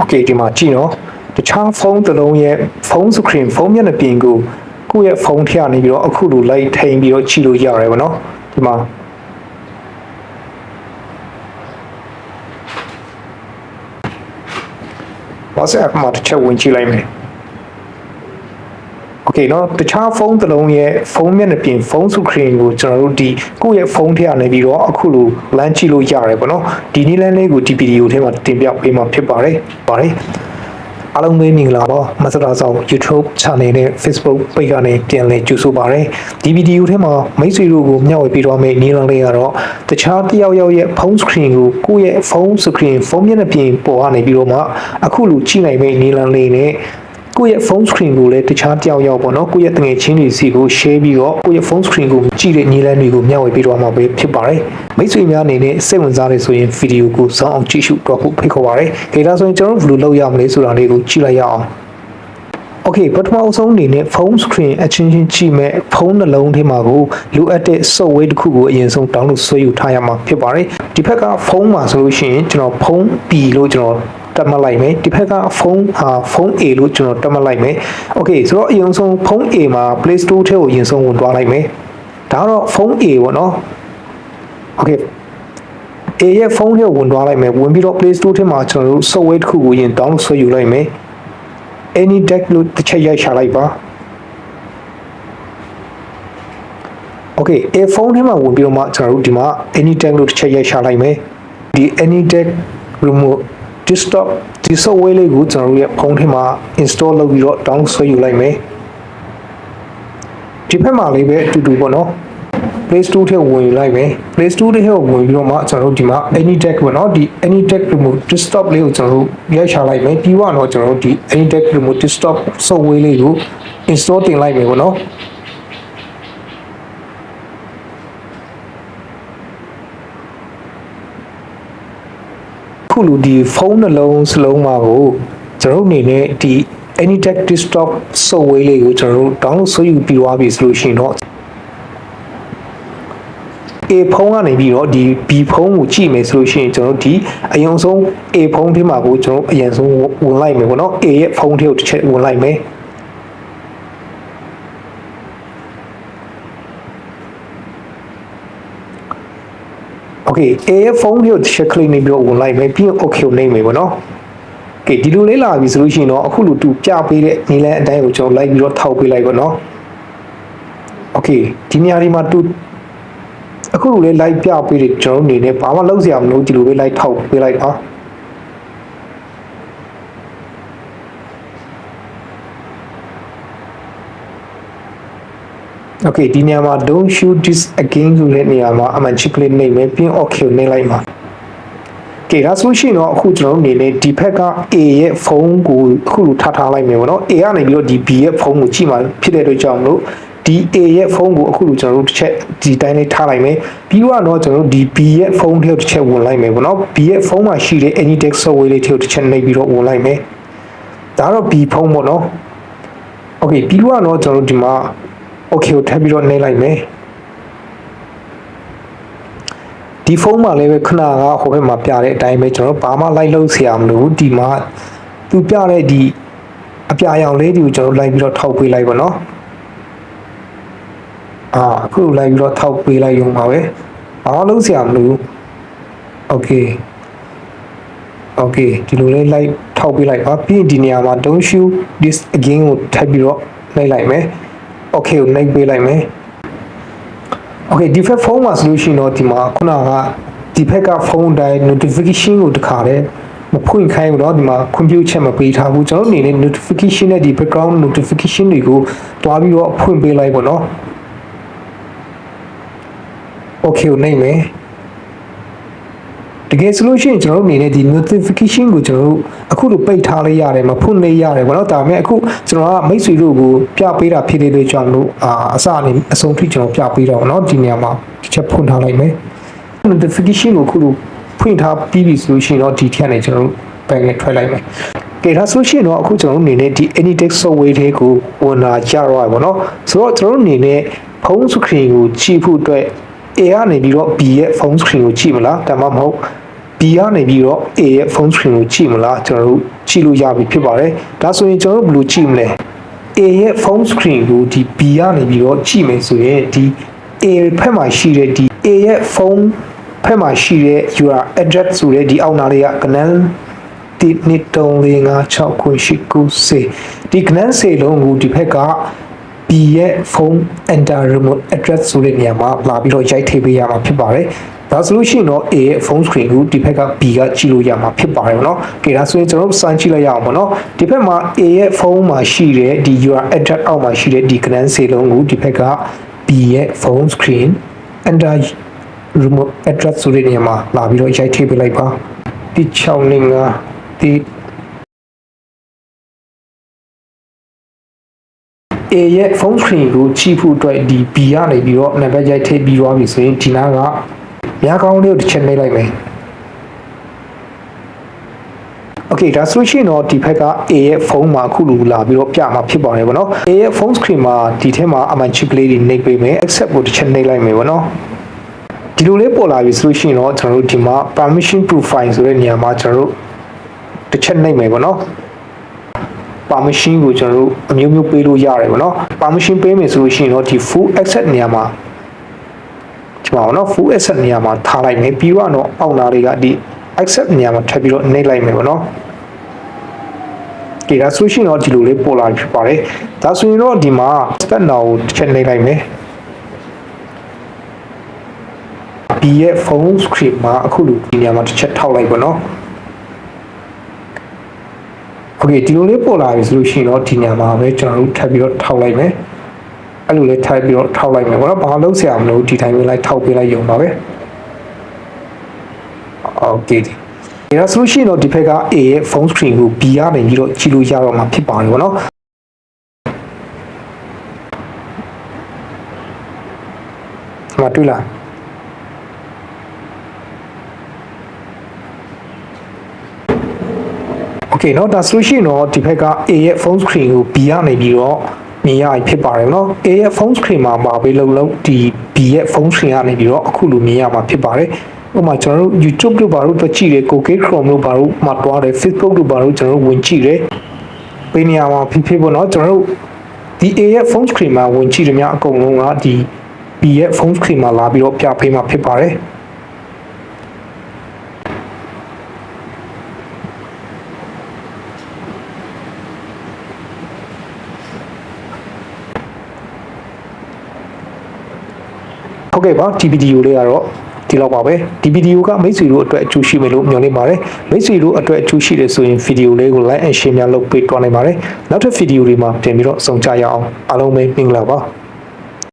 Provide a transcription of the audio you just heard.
okay ဒီမှာကြည့်နော်တခြားဖုန်းတစ်လုံးရဲ့ဖုန်း screen ဖုန်းမျက်နှာပြင်ကိုကိုယ့်ရဲ့ဖုန်းထဲကနေပြီးတော့အခုလိုလိုက်ထိန်ပြီးတော့ကြည့်လို့ရတယ်ဗောနော်ဒီမှာဘာစက်မှာတစ်ချက်ဝင်ကြည့်လိုက်မယ် โอเคเนาะတခြားဖုန်းတစ်လုံးရဲ့ဖုန်းမျက်နှာပြင်ဖုန်း screen ကိုကျွန်တော်တို့ဒီကိုယ့်ရဲ့ဖုန်းထဲကနေပြီးတော့အခုလိုလမ်းကြည့်လို့ရတယ်ပေါ့နော်ဒီနည်းလမ်းလေးကိုဒီဗီဒီယိုထဲမှာတင်ပြပေးမှာဖြစ်ပါတယ်ပါတယ်အားလုံးပဲမင်္ဂလာပါမစတာဆောင် YouTube channel နဲ့ Facebook page ကနေပြန်လည်ကြိုဆိုပါရစေဒီဗီဒီယိုထဲမှာမိတ်ဆွေတို့ကိုမျှဝေပေးတော့မယ့်နည်းလမ်းလေးကတော့တခြားတစ်ယောက်ယောက်ရဲ့ဖုန်း screen ကိုကိုယ့်ရဲ့ဖုန်း screen ဖုန်းမျက်နှာပြင်ပေါ်ကနေပြီးတော့မှအခုလိုကြည့်နိုင်မယ့်နည်းလမ်းလေးနဲ့ ကိုယ့်ရဲ့ phone screen ကိုလည်းတခြားတယောက်ယောက်ပေါ့နော်ကိုယ့်ရဲ့တငယ်ချင်းတွေစီကို share ပြီးတော့ကိုယ့်ရဲ့ phone screen ကိုကြည့်တဲ့ညီလန်းတွေကိုမျှဝေပေးတော့မှာပဲဖြစ်ပါတယ်မိတ်ဆွေများအနေနဲ့စိတ်ဝင်စားနေဆိုရင်ဗီဒီယိုကိုစောင့်အောင်ကြည့်ရှုတော့ဖို့ဖိတ်ခေါ်ပါရစေခေဒါဆိုရင်ကျွန်တော်တို့ဘယ်လိုလုပ်ရမလဲဆိုတာလေးကိုကြည့်လိုက်ရအောင် Okay ပထမအဆုံးအနေနဲ့ phone screen အချင်းချင်းကြည့်မဲ့ဖုန်းနှလုံးထဲမှာကိုလိုအပ်တဲ့ software တစ်ခုကိုအရင်ဆုံး download ဆွဲယူထားရမှာဖြစ်ပါတယ်ဒီဘက်ကဖုန်းမှာဆိုလို့ရှိရင်ကျွန်တော်ဖုန်း P လို့ကျွန်တော် တတ်မှတ်လိုက်မယ်ဒီဘက်ကဖုန်းဟာဖုန်း A လို့ကျွန်တော်တတ်မှတ်လိုက်မယ် Okay ဆိုတော့အရင်ဆုံးဖုန်း A မှာ Play Store ထဲကိုအရင်ဆုံးဝင်သွားလိုက်မယ်ဒါကတော့ဖုန်း A ပေါ့နော် Okay A ရဲ့ဖုန်းထဲကိုဝင်သွားလိုက်မယ်ဝင်ပြီးတော့ Play Store ထဲမှာကျွန်တော်တို့ software တစ်ခုကိုအရင် download ဆွဲယူလိုက်မယ် any deck လို့တစ်ချက်ရိုက်ချလိုက်ပါ Okay a phone ထဲမှာဝင်ပြီးတော့မှကျွန်တော်တို့ဒီမှာ any deck လို့တစ်ချက်ရိုက်ချလိုက်မယ်ဒီ any deck remote desktop ဒီ software လေးကိုကျွန်တော်တို့ရဲ့ဖုန်းထဲမှာ install လုပ်ပြီးတော့ download ဆွဲယူလိုက်မယ်ဒီဘက်မှာလေးပဲအတူတူပေါ့နော် Play Store ထဲကိုဝင်ယူလိုက်မယ် Play Store ထဲကိုဝင်ပြီးတော့မှကျွန်တော်တို့ဒီမှာ AnyTech ပေါ့နော်ဒီ AnyTech Remote Desktop လေးကိုကျွန်တော်တို့ရိုက်ချလိုက်မယ်ပြီးတော့ကျွန်တော်တို့ဒီ AnyTech Remote Desktop software လေးကို install တင်လိုက်မယ်ပေါ့နော် ခုလိုဒီဖုန်းနှလုံးစလုံးမှာကိုကျွန်တော်တို့အနေနဲ့ဒီ AnyTech Desktop software လေးကိုကျွန်တော်တို့ download ဆွဲယူပြီးသွားပြီဆိုလို့ရှိရင်တော့ A ဖုန်းကနေပြီးတော့ဒီ B ဖုန်းကိုကြည့်မယ်ဆိုလို့ရှိရင်ကျွန်တော်တို့ဒီအရင်ဆုံး A ဖုန်းထဲမှာကိုကျွန်တော်အရင်ဆုံးဝင်လိုက်မယ်ပေါ့နော် A ရဲ့ဖုန်းထဲကိုတစ်ချက်ဝင်လိုက်မယ် okay a phone ကို check click နေပြီးတော့ဝင်လိုက်မယ်ပြီးရင် okay နေမယ်ပေါ့နော် okay ဒီလိုလေးလာပြီဆိုလို့ရှိရင်တော့အခုလိုတူပြပေးတဲ့နေလန်းအတိုင်းကိုကျွန်တော်လိုက်ပြီးတော့ထောက်ပေးလိုက်ပေါ့နော် okay ဒီနေရာဒီမှာတူအခုလိုလေးလိုက်ပြပေးတယ်ကျွန်တော်အနေနဲ့ဘာမှလုပ်စရာမလိုဒီလိုပဲလိုက်ထောက်ပေးလိုက်ပါ okay ဒီနေရာမှာ don't shoot this again ဆိုတဲ့နေရာမှာအမှန် chiclet နေမယ်ပြင်း okay နေလိုက်မှာ okay ဒါဆိုရှင်တော့အခုကျွန်တော်တို့အနေနဲ့ဒီဘက်က A ရဲ့ဖုန်းကိုအခုလိုထားထားလိုက်မယ်ပေါ့နော် A ကနေပြီးတော့ဒီ B ရဲ့ဖုန်းကိုကြည့်မှဖြစ်တဲ့အတွက်ကြောင့်မလို့ဒီ A ရဲ့ဖုန်းကိုအခုလိုကျွန်တော်တို့တစ်ချက်ဒီတိုင်းလေးထားလိုက်မယ်ပြီးတော့တော့ကျွန်တော်တို့ဒီ B ရဲ့ဖုန်းထဲကိုတစ်ချက်ဝင်လိုက်မယ်ပေါ့နော် B ရဲ့ဖုန်းမှာရှိတဲ့ Anytech software လေးထဲကိုတစ်ချက်နှိပ်ပြီးတော့ဝင်လိုက်မယ်ဒါတော့ B ဖုန်းပေါ့နော် okay ပြီးတော့တော့ကျွန်တော်တို့ဒီမှာ okay ကိုထပ်ပြီးတော့နှိမ့်လိုက်မယ်ဒီဖုန်းမှာလည်းပဲခဏကဟိုဘက်မှာပြတဲ့အတိုင်းပဲကျွန်တော်ဘာမှလိုက်လို့ဆရာမလို့ဒီမှာသူပြတဲ့ဒီအပြာရောင်လေးတွေကိုကျွန်တော်လိုက်ပြီးတော့ထောက်ပေးလိုက်ပါနော်အာအခုလိုက်ပြီးတော့ထောက်ပေးလိုက်ရုံပါပဲဘာမှလုပ်ဆရာမလို့ okay okay ဒီလိုလေးလိုက်ထောက်ပေးလိုက်ပါပြီးရင်ဒီနေရာမှာ don't shoot this again ကိုထပ်ပြီးတော့နှိပ်လိုက်မယ် okay ကို next ပေးလိုက်မယ် okay ဒီဖက်ဖုန်းမှာဆိုလို့ရှိရင်တော့ဒီမှာခုနကဒီဖက်ကဖုန်းတိုင်း notification ကိုတခါတည်းမဖွင့်ခိုင်းဘူးတော့ဒီမှာ compute ချက်မပေးထားဘူးကျွန်တော်အနေနဲ့ notification နဲ့ဒီ background notification တွေကိုတွားပြီးတော့ဖွင့်ပေးလိုက်ပေါ့နော် okay ကိုနိုင်မယ် ကယ်ဆိုလို့ရှိရင်ကျွန်တော်တို့အနေနဲ့ဒီ notification ကိုကျွန်တော်တို့အခုလိုပိတ်ထားလိုက်ရတယ်မဖွင့်လိုက်ရတယ်ဘာလို့ဒါပေမဲ့အခုကျွန်တော်ကမိတ်ဆွေတို့ကိုပြပေးတာဖြစ်တဲ့အတွက်ကြောင့်လို့အာအစအနေအဆုံးထိကျွန်တော်ပြပေးတော့เนาะဒီနေရာမှာတစ်ချက်ဖွင့်ထားလိုက်မယ် notification ကိုအခုလိုဖွင့်ထားပြီးပြီဆိုလို့ရှိရင်တော့ဒီထက်နေကျွန်တော်တို့ဘယ်နဲ့ထွက်လိုက်မယ်ကဲဒါဆိုရှင်တော့အခုကျွန်တော်တို့အနေနဲ့ဒီ Anytech software လေးကိုဝင်လာကြတော့ပါဘောเนาะဆိုတော့ကျွန်တော်တို့အနေနဲ့ဖုန်း screen ကိုကြည့်ဖို့အတွက် A ကနေပြီးတော့ B ရဲ့ phone screen ကိုကြည့်မလားဒါမှမဟုတ် B ကနေပြီးတော့ A ရဲ့ phone screen ကိုကြည့်မလားကျွန်တော်တို့ကြည့်လို့ရပြီဖြစ်ပါတယ်ဒါဆိုရင်ကျွန်တော်တို့ဘယ်လိုကြည့်မလဲ A ရဲ့ phone screen ကိုဒီ B ကနေပြီးတော့ကြည့်မယ်ဆိုရင်ဒီ A ဖက်မှာရှိတဲ့ဒီ A ရဲ့ phone ဖက်မှာရှိတဲ့ URL address ဆိုတဲ့ဒီအောက်နာလေးကကနန်းဒီနှစ်တုံးလေးငါ6ခွရှိ9စေဒီကနန်းစေလုံးကိုဒီဖက်က B ရဲ့ phone enter remote address ဆိုတဲ့နေရာမှာလာပြီးတော့ရိုက်ထည့်ပေးရမှာဖြစ်ပါတယ် ဒါဆိုလို့ရှိရင်တော့ A ရဲ့ phone screen ကိုဒီဘက်က B ကကြည့်လို့ရမှာဖြစ်ပါတယ်ပေါ့နော်။ကဲဒါဆိုရင်ကျွန်တော်တို့စိုင်းကြည့်လိုက်ရအောင်ပေါ့နော်။ဒီဘက်မှာ A ရဲ့ phone မှာရှိတဲ့ဒီ UR address အောက်မှာရှိတဲ့ဒီ grand စေလုံးကိုဒီဘက်က B ရဲ့ phone screen under remote address ဆိုတဲ့နေရာမှာလာပြီးတော့ရိုက်ထည့်ပေးလိုက်ပါ။ဒီ6နေကဒီ A ရဲ့ phone screen ကိုကြည့်ဖို့အတွက်ဒီ B ကနေပြီးတော့နံပါတ်ရိုက်ထည့်ပြီးသွားပြီဆိုရင်ဒီနားက များကောင်းလေးကိုတစ်ချက်နှိပ်လိုက်မယ်โอเคဒါဆိုရှင်တော့ဒီဘက်က A ရဲ့ဖုန်းမှာအခုလိုလာပြီးတော့ပြမှာဖြစ်ပါတယ်ဗောနော် A ရဲ့ phone screen မှာဒီထဲမှာအမှန်ချစ်ကလေးတွေနှိပ်ပေးမယ် accept ကိုတစ်ချက်နှိပ်လိုက်မယ်ဗောနော်ဒီလိုလေးပေါ်လာပြီဆိုလို့ရှိရင်တော့ကျွန်တော်တို့ဒီမှာ permission profile ဆိုတဲ့နေရာမှာကျွန်တော်တို့တစ်ချက်နှိပ်မယ်ဗောနော် permission ကိုကျွန်တော်တို့အမျိုးမျိုးပေးလို့ရတယ်ဗောနော် permission ပေးမယ်ဆိုလို့ရှိရင်တော့ဒီ full access နေရာမှာ ဒီမှာဗောနော် full access နေရာမှာထားလိုက်မယ်ပြီးတော့တော့အောက်နာလေးကဒီ accept နေရာမှာထပ်ပြီးတော့နှိပ်လိုက်မယ်ဗောနော်ကဲဒါဆိုရှင်တော့ဒီလိုလေးပေါ်လာဖြစ်ပါတယ်ဒါဆိုရင်တော့ဒီမှာ step now ကိုတစ်ချက်နှိပ်လိုက်မယ် B ရဲ့ phone screen မှာအခုလိုဒီနေရာမှာတစ်ချက်ထောက်လိုက်ပါတော့โอเคဒီလိုလေးပေါ်လာပြီဆိုလို့ရှိရင်တော့ဒီနေရာမှာပဲကျွန်တော်တို့ထပ်ပြီးတော့ထောက်လိုက်မယ် အဲ့လိုလေးထပ်ပြီးတော့ထောက်လိုက်မယ်ဘောနော်ဘာလို့ဆရာမလို့ဒီတိုင်းပဲလိုက်ထောက်ပေးလိုက်ရုံပါပဲโอเคဒီဒါဆိုလို့ရှိရင်တော့ဒီဘက်က A ရဲ့ phone screen ကို B ကနေပြီးတော့ကြည့်လို့ရတော့မှာဖြစ်ပါတယ်ဘောနော်ဒီမှာတွေ့လား โอเคเนาะဒါဆိုလို့ရှိရင်တော့ဒီဘက်က A ရဲ့ phone screen ကို B ကနေပြီးတော့ မြင်ရဖြစ်ပါတယ်နော် A ရဲ့ phone screen မှာမှာပဲလုံလုံဒီ B ရဲ့ phone screen ကနေပြီးတော့အခုလိုမြင်ရမှာဖြစ်ပါတယ်ဥပမာကျွန်တော်တို့ YouTube တို့ဘာလို့တွက်ကြည့်တယ် Google Chrome တို့ဘာလို့မှာတွားတယ် Facebook တို့ဘာလို့ကျွန်တော်တို့ဝင်ကြည့်တယ်ပေးနေရမှာဖြစ်ဖြစ်ပေါ့နော်ကျွန်တော်တို့ဒီ A ရဲ့ phone screen မှာဝင်ကြည့်တယ်များအကုန်လုံးကဒီ B ရဲ့ phone screen မှာလာပြီးတော့ပြပေးမှာဖြစ်ပါတယ်။ ဟုတ်ကဲ့ပါဒီဗီဒီယိုလေးကတော့ဒီလောက်ပါပဲဒီဗီဒီယိုကမိတ်ဆွေတို့အတွက်အကျိုးရှိမယ်လို့မျှော်လင့်ပါတယ်မိတ်ဆွေတို့အတွက်အကျိုးရှိတယ်ဆိုရင်ဗီဒီယိုလေးကို like and share များလုပ်ပေးတွားနိုင်ပါတယ်နောက်ထပ်ဗီဒီယိုတွေမှာပြန်ပြီးတော့ဆုံကြရအောင်အားလုံးပဲမင်္ဂလာပါ